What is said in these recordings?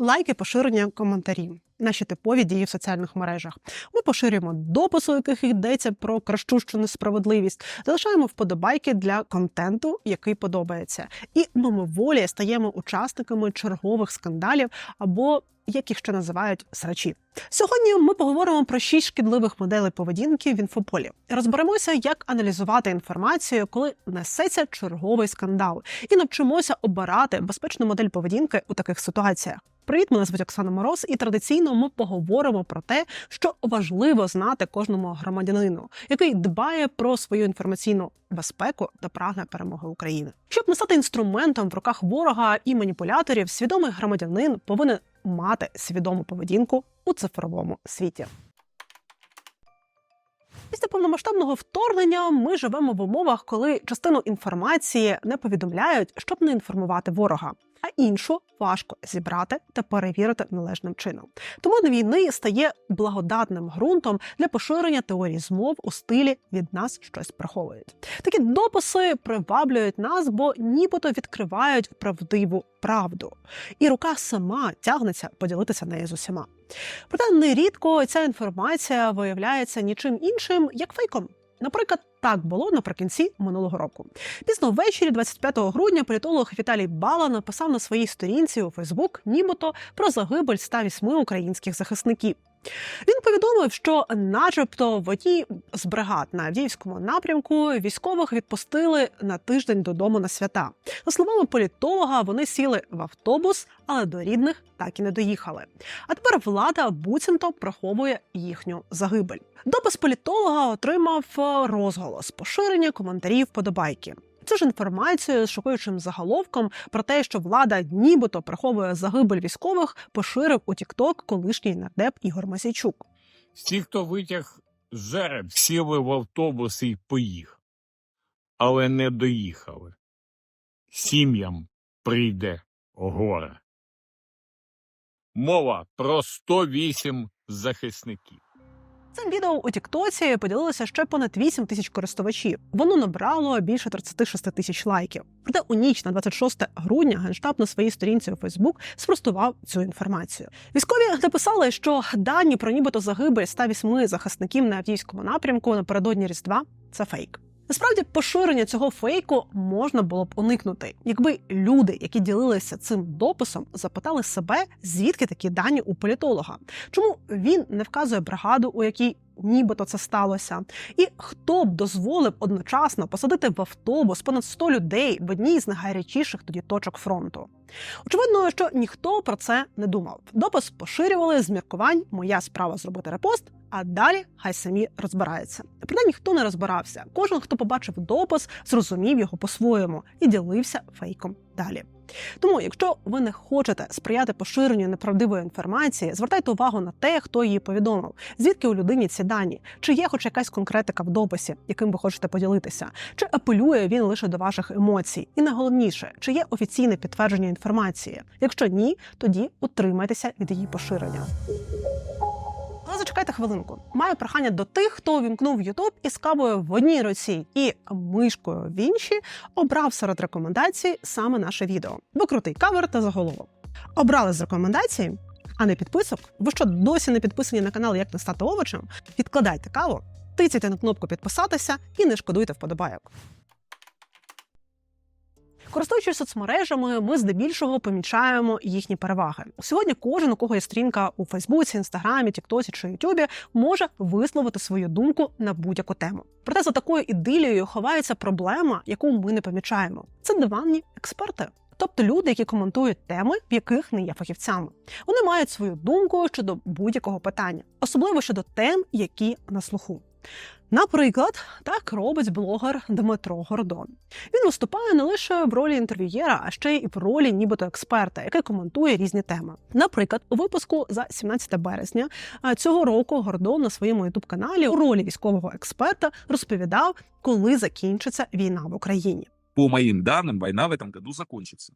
лайки, поширення, коментарі. Наші типові дії в соціальних мережах. Ми поширюємо дописи, у яких йдеться про кращущу несправедливість, залишаємо вподобайки для контенту, який подобається, і мимоволі стаємо учасниками чергових скандалів або як їх ще називають срачі. Сьогодні ми поговоримо про шість шкідливих моделей поведінки в інфополі. Розберемося, як аналізувати інформацію, коли несеться черговий скандал, і навчимося обирати безпечну модель поведінки у таких ситуаціях. Привіт, мене звуть Оксана Мороз, і традиційно ми поговоримо про те, що важливо знати кожному громадянину, який дбає про свою інформаційну безпеку та прагне перемоги України. Щоб не стати інструментом в руках ворога і маніпуляторів, свідомий громадянин повинен мати свідому поведінку у цифровому світі. Після повномасштабного вторгнення ми живемо в умовах, коли частину інформації не повідомляють, щоб не інформувати ворога, а іншу важко зібрати та перевірити належним чином. Тому на війни стає благодатним ґрунтом для поширення теорій змов у стилі від нас щось приховують. Такі дописи приваблюють нас, бо нібито відкривають правдиву правду, і рука сама тягнеться поділитися нею з усіма. Проте нерідко ця інформація виявляється нічим іншим як фейком. Наприклад, так було наприкінці минулого року. Пізно ввечері, 25 грудня, політолог Віталій Бала написав на своїй сторінці у Фейсбук, нібито про загибель 108 українських захисників. Він повідомив, що, начебто, в одній з бригад на Авдіївському напрямку військових відпустили на тиждень додому на свята. За словами політолога, вони сіли в автобус, але до рідних так і не доїхали. А тепер влада буцімто приховує їхню загибель. Допис політолога отримав е, розголос, поширення коментарів, подобайки. Цю ж інформацію з шокуючим заголовком про те, що влада нібито приховує загибель військових, поширив у Тікток колишній нардеп Ігор Масійчук. Всі, хто витяг жереб, сіли в автобус і поїхали. Але не доїхали. Сім'ям прийде горе. Мова про 108 захисників. Цим відео у Тіктоці поділилося ще понад 8 тисяч користувачів. Воно набрало більше 36 тисяч лайків. Проте у ніч на 26 грудня генштаб на своїй сторінці у Фейсбук спростував цю інформацію. Військові написали, що дані про нібито загибель 108 захисників на Авдіївському напрямку напередодні Різдва це фейк. Насправді, поширення цього фейку можна було б уникнути, якби люди, які ділилися цим дописом, запитали себе, звідки такі дані у політолога, чому він не вказує бригаду, у якій нібито це сталося, і хто б дозволив одночасно посадити в автобус понад 100 людей в одній з найгарячіших тоді точок фронту. Очевидно, що ніхто про це не думав. Допис поширювали з міркувань Моя справа зробити репост, а далі хай самі розбираються. Проте ніхто не розбирався. Кожен, хто побачив допис, зрозумів його по-своєму і ділився фейком далі. Тому, якщо ви не хочете сприяти поширенню неправдивої інформації, звертайте увагу на те, хто її повідомив, звідки у людині ці дані, чи є хоч якась конкретика в дописі, яким ви хочете поділитися, чи апелює він лише до ваших емоцій, і найголовніше, чи є офіційне підтвердження інформації. Якщо ні, тоді утримайтеся від її поширення. Зачекайте хвилинку. Маю прохання до тих, хто увімкнув Ютуб із кавою в одній руці і мишкою в іншій, обрав серед рекомендацій саме наше відео. Бо крутий кавер та заголовок. Обрали з рекомендацій, а не підписок. Ви що досі не підписані на канал Як не стати овочем? Відкладайте каву, тицяйте на кнопку підписатися і не шкодуйте вподобайок. Користуючись соцмережами, ми здебільшого помічаємо їхні переваги. Сьогодні кожен, у кого є стрінка у Фейсбуці, Інстаграмі, Тіктосі чи Ютубі, може висловити свою думку на будь-яку тему. Проте за такою ідилією ховається проблема, яку ми не помічаємо. Це диванні експерти. Тобто люди, які коментують теми, в яких не є фахівцями, вони мають свою думку щодо будь-якого питання, особливо щодо тем, які на слуху. Наприклад, так робить блогер Дмитро Гордон. Він виступає не лише в ролі інтерв'юєра, а ще й в ролі нібито експерта, який коментує різні теми. Наприклад, у випуску за 17 березня а, цього року Гордон на своєму ютуб-каналі у ролі військового експерта розповідав, коли закінчиться війна в Україні. По моим данным, война в этом году закончится.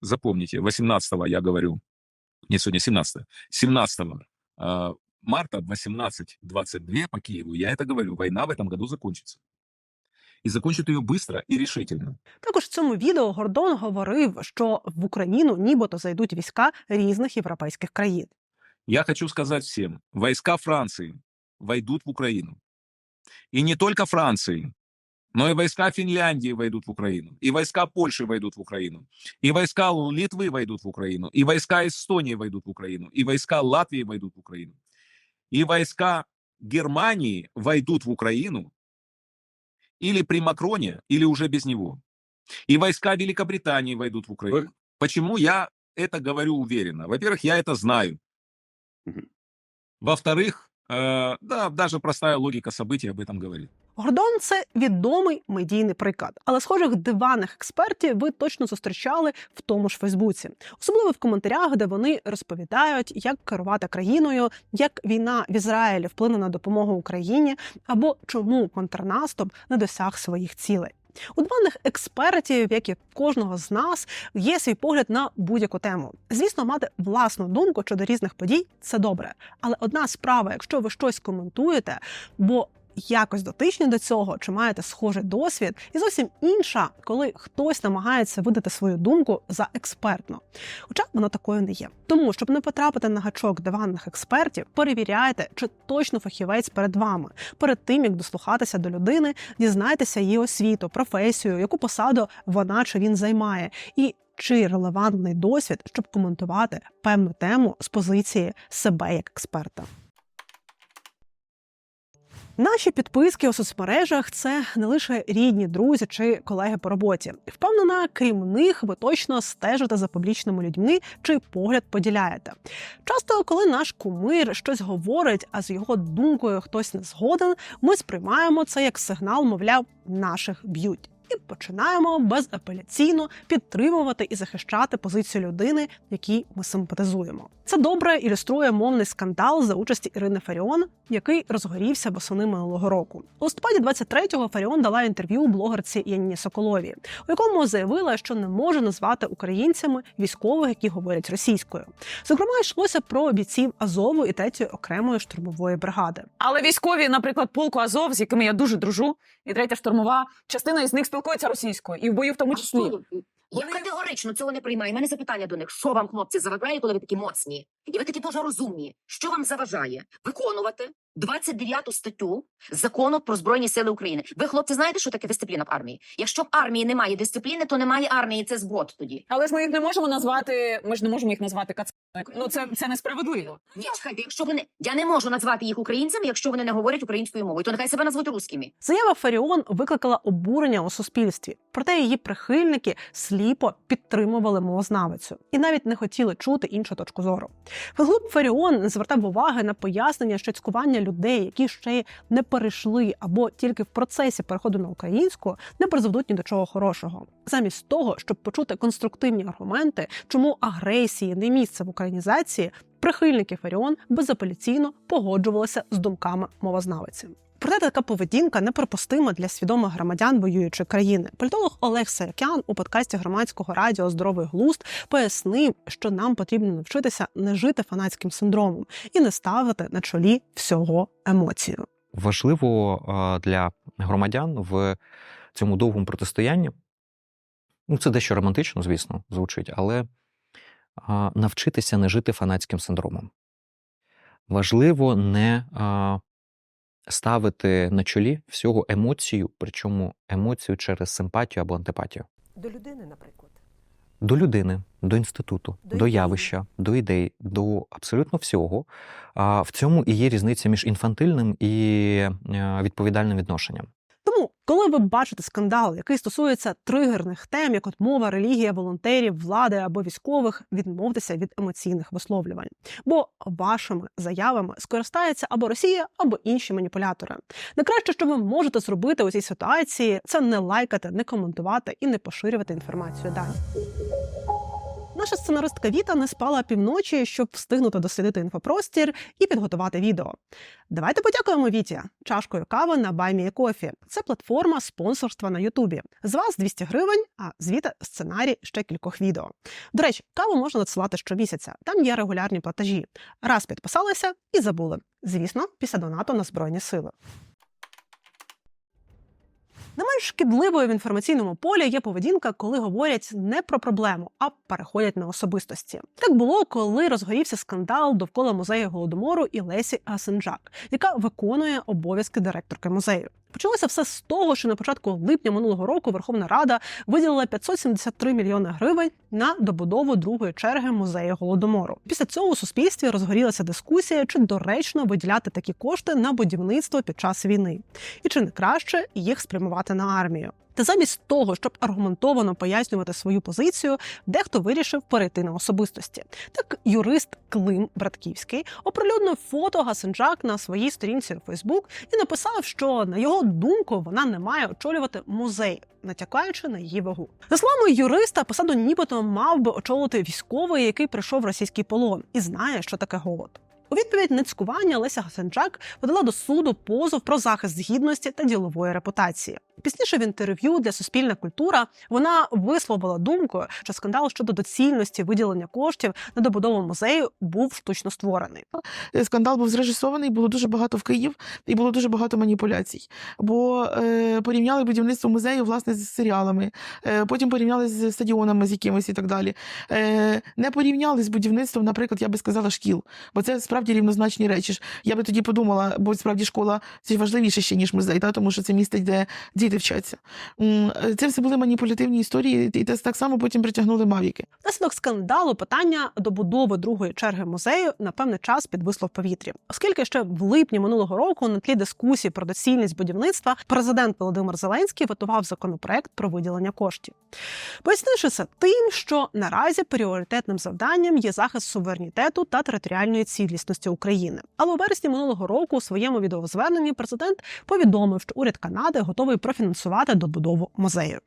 Запомните, 18 я говорю, не сегодня 17 17 э, марта в 18.22 по Киеву, я это говорю, война в этом году закончится. и закончит ее быстро и решительно. Також в цьому відео Гордон говорив, що в Україну нібито зайдуть війська різних європейських країн. Я хочу сказать всем, войска Франции войдут в Украину. И не только Франции, но и войска Финляндии войдут в Украину, и войска Польши войдут в Украину, и войска Литвы войдут в Украину, и войска Эстонии войдут в Украину, и войска Латвии войдут в Украину, И войска Германии войдут в Украину или при Макроне, или уже без него. И войска Великобритании войдут в Украину. Почему я это говорю уверенно? Во-первых, я это знаю. Во-вторых, э, да, даже простая логика событий об этом говорит. Гордон це відомий медійний приклад, але схожих диванних експертів ви точно зустрічали в тому ж Фейсбуці, особливо в коментарях, де вони розповідають, як керувати країною, як війна в Ізраїлі вплине на допомогу Україні, або чому контрнаступ не досяг своїх цілей. У диванних експертів, як і кожного з нас, є свій погляд на будь-яку тему. Звісно, мати власну думку щодо різних подій це добре. Але одна справа, якщо ви щось коментуєте, бо якось дотичні до цього, чи маєте схожий досвід, і зовсім інша, коли хтось намагається видати свою думку за експертну. Хоча вона такою не є. Тому, щоб не потрапити на гачок диванних експертів, перевіряйте, чи точно фахівець перед вами. Перед тим як дослухатися до людини, дізнайтеся її освіту, професію, яку посаду вона чи він займає, і чи релевантний досвід, щоб коментувати певну тему з позиції себе як експерта. Наші підписки у соцмережах це не лише рідні, друзі чи колеги по роботі. Впевнена, крім них, ви точно стежите за публічними людьми чи погляд поділяєте. Часто, коли наш кумир щось говорить, а з його думкою хтось не згоден, ми сприймаємо це як сигнал, мовляв, наших б'ють. І починаємо безапеляційно підтримувати і захищати позицію людини, якій ми симпатизуємо. Це добре ілюструє мовний скандал за участі Ірини Фаріон, який розгорівся восени минулого року. У листопаді 23-го Фаріон дала інтерв'ю блогерці Яніні Соколовій, у якому заявила, що не може назвати українцями військових, які говорять російською. Зокрема, йшлося про бійців Азову і третьої окремої штурмової бригади. Але військові, наприклад, полку Азов, з якими я дуже дружу, і третя штурмова, частина із них спілкується російською, і в бою в тому числі. Абсолютно. Я категорично цього не приймаю. У мене запитання до них: що вам, хлопці, заважає, коли ви такі моцні? І ви такі дуже розумні. Що вам заважає виконувати 29 статтю закону про збройні сили України? Ви, хлопці, знаєте, що таке дисципліна в армії? Якщо в армії немає дисципліни, то немає армії. Це зброд тоді. Але ж ми їх не можемо назвати. Ми ж не можемо їх назвати кацапами. Ну це, це несправедливо. Ні, чекайте, якщо вони я не можу назвати їх українцями, якщо вони не говорять українською мовою, то нехай себе назвуть русскими. Заява Фаріон викликала обурення у суспільстві, проте її прихильники сліпо підтримували мовознавицю і навіть не хотіли чути іншу точку зору. Фейсбук Фаріон не звертав уваги на пояснення, що цькування людей, які ще не перейшли або тільки в процесі переходу на українську, не призведуть ні до чого хорошого. Замість того, щоб почути конструктивні аргументи, чому агресії не місце в українізації, прихильники Фаріон безапеляційно погоджувалися з думками мовознавиці. Проте така поведінка неприпустима для свідомих громадян воюючої країни. Політолог Олег Саякян у подкасті громадського радіо Здоровий глузд пояснив, що нам потрібно навчитися не жити фанатським синдромом і не ставити на чолі всього емоцію. важливо для громадян в цьому довгому протистоянні. Ну, це дещо романтично, звісно, звучить, але навчитися не жити фанатським синдромом. Важливо не ставити на чолі всього емоцію, причому емоцію через симпатію або антипатію. До людини, наприклад. До людини, до інституту, До до, явища, до ідей, до абсолютно всього. В цьому і є різниця між інфантильним і е, відповідальним відношенням. Коли ви бачите скандал, який стосується тригерних тем, як от мова, релігія, волонтерів, влади або військових, відмовтеся від емоційних висловлювань, бо вашими заявами скористається або Росія, або інші маніпулятори. Найкраще, що ви можете зробити у цій ситуації, це не лайкати, не коментувати і не поширювати інформацію далі. Наша сценаристка Віта не спала півночі, щоб встигнути дослідити інфопростір і підготувати відео. Давайте подякуємо Віті чашкою кави на Баймі Кофі. Це платформа спонсорства на Ютубі. З вас 200 гривень, а звіта сценарій ще кількох відео. До речі, каву можна надсилати щомісяця. Там є регулярні платежі. Раз підписалися і забули. Звісно, після донату на Збройні Сили. Не менш шкідливою в інформаційному полі є поведінка, коли говорять не про проблему, а переходять на особистості. Так було, коли розгорівся скандал довкола музею голодомору і Лесі Асенжак, яка виконує обов'язки директорки музею. Почалося все з того, що на початку липня минулого року Верховна Рада виділила 573 мільйони гривень на добудову другої черги музею голодомору. Після цього у суспільстві розгорілася дискусія, чи доречно виділяти такі кошти на будівництво під час війни, і чи не краще їх спрямувати на армію. Та замість того, щоб аргументовано пояснювати свою позицію, дехто вирішив перейти на особистості. Так, юрист Клим Братківський оприлюднив фото Гасенджак на своїй сторінці у Фейсбук і написав, що на його думку вона не має очолювати музей, натякаючи на її вагу. За словами юриста, посаду нібито мав би очолити військовий, який прийшов в російський полон і знає, що таке голод. У відповідь на цькування Леся Гасенчак подала до суду позов про захист гідності та ділової репутації. Пізніше в інтерв'ю для Суспільна культура вона висловила думку, що скандал щодо доцільності виділення коштів на добудову музею був штучно створений. Е, скандал був зрежисований, було дуже багато в Київ і було дуже багато маніпуляцій. Бо е, порівняли будівництво музею власне з серіалами, е, потім порівняли з стадіонами з якимись і так далі. Е, не порівняли з будівництвом, наприклад, я би сказала, шкіл, бо це справді рівнозначні речі. Я би тоді подумала, бо справді школа це важливіше ще ніж музей, та? тому що це місце, де діти вчаться. Е, Це все були маніпулятивні історії, і так само потім притягнули мавіки. Наслідок скандалу питання добудови другої черги музею на певний час підвисло в повітрі, оскільки ще в липні минулого року на тлі дискусії про доцільність будівництва президент Володимир Зеленський готував законопроект про виділення коштів, пояснивши це тим, що наразі пріоритетним завданням є захист суверенітету та територіальної цілісності України. Але у вересні минулого року у своєму відеозверненні президент повідомив, що уряд Канади готовий профінансувати добудову музею.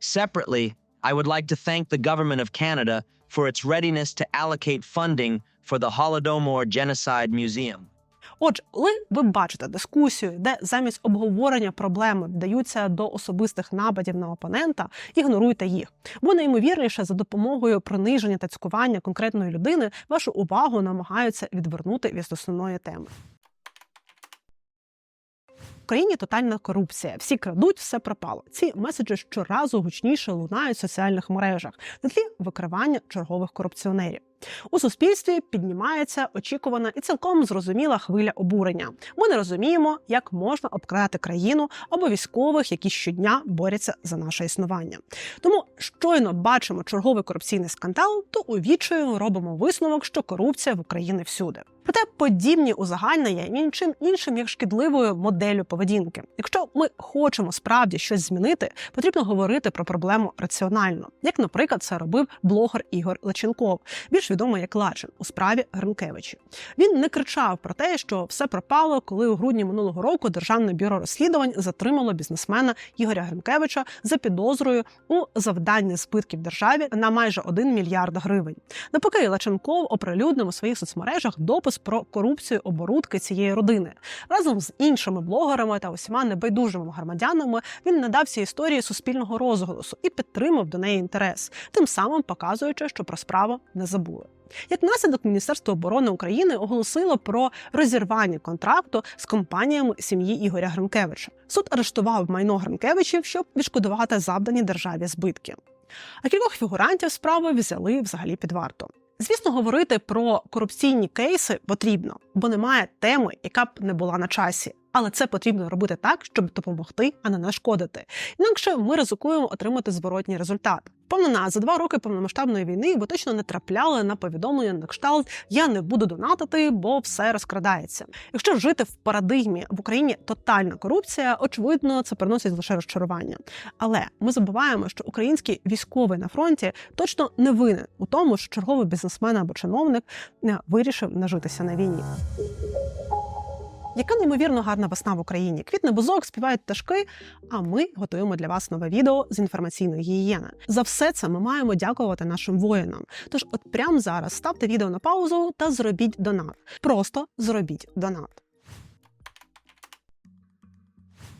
Separately, I would like to thank the government of Canada for its readiness to allocate funding for the Holodomor Genocide Museum. Отже, коли ви бачите дискусію, де замість обговорення проблеми вдаються до особистих нападів на опонента, ігноруйте їх. Бо найімовірніше за допомогою приниження та цькування конкретної людини вашу увагу намагаються відвернути від основної теми. В країні тотальна корупція. Всі крадуть, все пропало. Ці меседжі щоразу гучніше лунають в соціальних мережах на тлі викривання чергових корупціонерів. У суспільстві піднімається очікувана і цілком зрозуміла хвиля обурення. Ми не розуміємо, як можна обкрати країну або військових, які щодня борються за наше існування. Тому щойно бачимо черговий корупційний скандал, то у відчаю робимо висновок, що корупція в Україні всюди. Проте подібні узагальнення є нічим іншим як шкідливою моделлю поведінки. Якщо ми хочемо справді щось змінити, потрібно говорити про проблему раціонально, як, наприклад, це робив блогер Ігор Лаченков, більш відомий як Лачин у справі Гринкевичі. Він не кричав про те, що все пропало, коли у грудні минулого року Державне бюро розслідувань затримало бізнесмена Ігоря Гринкевича за підозрою у завданні збитків державі на майже 1 мільярд гривень. Напоки Лаченков оприлюднив у своїх соцмережах допис про корупцію оборудки цієї родини. Разом з іншими блогерами та усіма небайдужими громадянами він надав цій історії суспільного розголосу і підтримав до неї інтерес, тим самим показуючи, що про справу не забули. Як наслідок Міністерство оборони України оголосило про розірвання контракту з компаніями сім'ї Ігоря Гринкевича. Суд арештував майно Гринкевичів, щоб відшкодувати завдані державі збитки. А кількох фігурантів справи взяли взагалі під варту. Звісно, говорити про корупційні кейси потрібно, бо немає теми, яка б не була на часі. Але це потрібно робити так, щоб допомогти, а не нашкодити. Інакше ми ризикуємо отримати зворотній результат. Впевнена, за два роки повномасштабної війни ви точно не трапляли на повідомлення на кшталт Я не буду донатити, бо все розкрадається. Якщо жити в парадигмі в Україні тотальна корупція, очевидно, це приносить лише розчарування. Але ми забуваємо, що український військовий на фронті точно не винен у тому, що черговий бізнесмен або чиновник е, вирішив нажитися на війні. Яка неймовірно гарна весна в Україні. Квітне бузок, співають пташки. А ми готуємо для вас нове відео з інформаційної гігієни. За все це ми маємо дякувати нашим воїнам. Тож, от прямо зараз ставте відео на паузу та зробіть донат. Просто зробіть донат.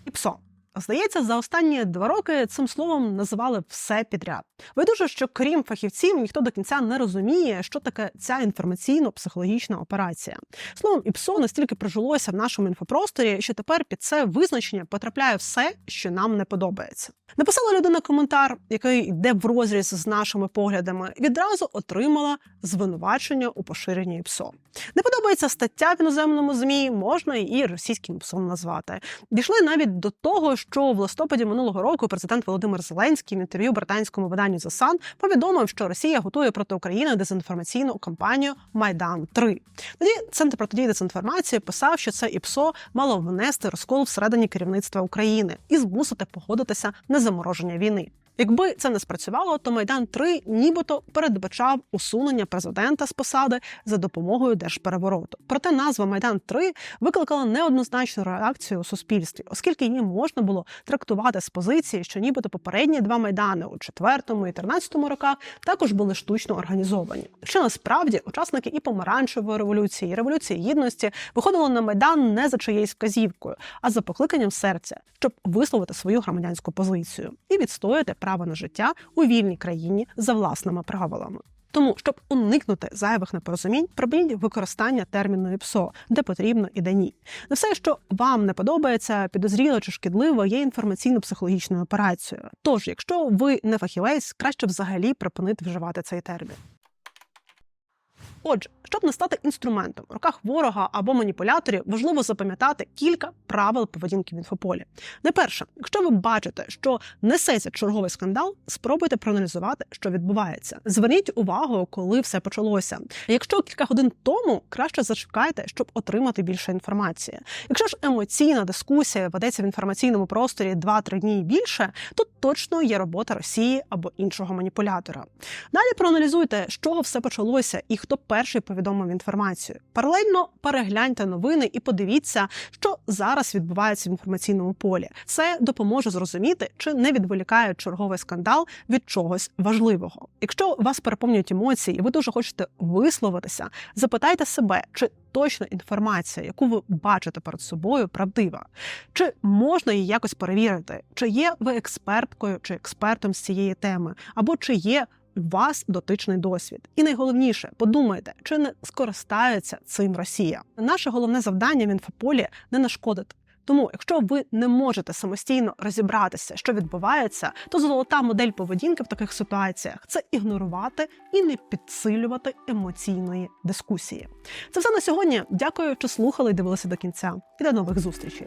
І псо. Здається, за останні два роки цим словом називали все підряд. Байдуже, що крім фахівців, ніхто до кінця не розуміє, що таке ця інформаційно-психологічна операція. Словом, ІПСО настільки прижилося в нашому інфопросторі, що тепер під це визначення потрапляє все, що нам не подобається. Написала людина коментар, який йде в розріз з нашими поглядами, відразу отримала звинувачення у поширенні ІПСО. Не подобається стаття в іноземному змі, можна і російським псом назвати. Дійшли навіть до того, що в листопаді минулого року президент Володимир Зеленський в інтерв'ю британському виданню The Sun повідомив, що Росія готує проти України дезінформаційну кампанію Майдан 3 Тоді центр протидії дезінформації писав, що це ІПСО мало внести розкол всередині керівництва України і змусити погодитися на замороження війни. Якби це не спрацювало, то майдан 3 нібито передбачав усунення президента з посади за допомогою держперевороту. Проте назва Майдан 3 викликала неоднозначну реакцію у суспільстві, оскільки її можна було трактувати з позиції, що нібито попередні два майдани у 4 і 13 роках також були штучно організовані. Що насправді учасники і помаранчевої революції, і революції гідності виходили на майдан не за чиєюсь вказівкою, а за покликанням серця, щоб висловити свою громадянську позицію і відстояти право на життя у вільній країні за власними правилами. Тому, щоб уникнути зайвих непорозумінь, пробіть використання терміну ІПСО, де потрібно і де ні. Не все, що вам не подобається, підозріло чи шкідливо, є інформаційно-психологічною операцією. Тож, якщо ви не фахівець, краще взагалі припинити вживати цей термін. Отже, щоб не стати інструментом в руках ворога або маніпуляторів, важливо запам'ятати кілька правил поведінки в інфополі. Найперше, якщо ви бачите, що несеться черговий скандал, спробуйте проаналізувати, що відбувається. Зверніть увагу, коли все почалося. Якщо кілька годин тому, краще зачекайте, щоб отримати більше інформації. Якщо ж емоційна дискусія ведеться в інформаційному просторі 2-3 дні і більше, то точно є робота Росії або іншого маніпулятора. Далі проаналізуйте, з чого все почалося і хто перший повідомив інформацію. Паралельно перегляньте новини і подивіться, що зараз відбувається в інформаційному полі. Це допоможе зрозуміти, чи не відволікає черговий скандал від чогось важливого. Якщо вас переповнюють емоції, і ви дуже хочете висловитися, запитайте себе, чи точно інформація, яку ви бачите перед собою, правдива, чи можна її якось перевірити, чи є ви експерткою чи експертом з цієї теми, або чи є вас дотичний досвід. І найголовніше, подумайте, чи не скористається цим Росія. Наше головне завдання в інфополі не нашкодити. Тому, якщо ви не можете самостійно розібратися, що відбувається, то золота модель поведінки в таких ситуаціях це ігнорувати і не підсилювати емоційної дискусії. Це все на сьогодні. Дякую, що слухали і дивилися до кінця. І до нових зустрічей.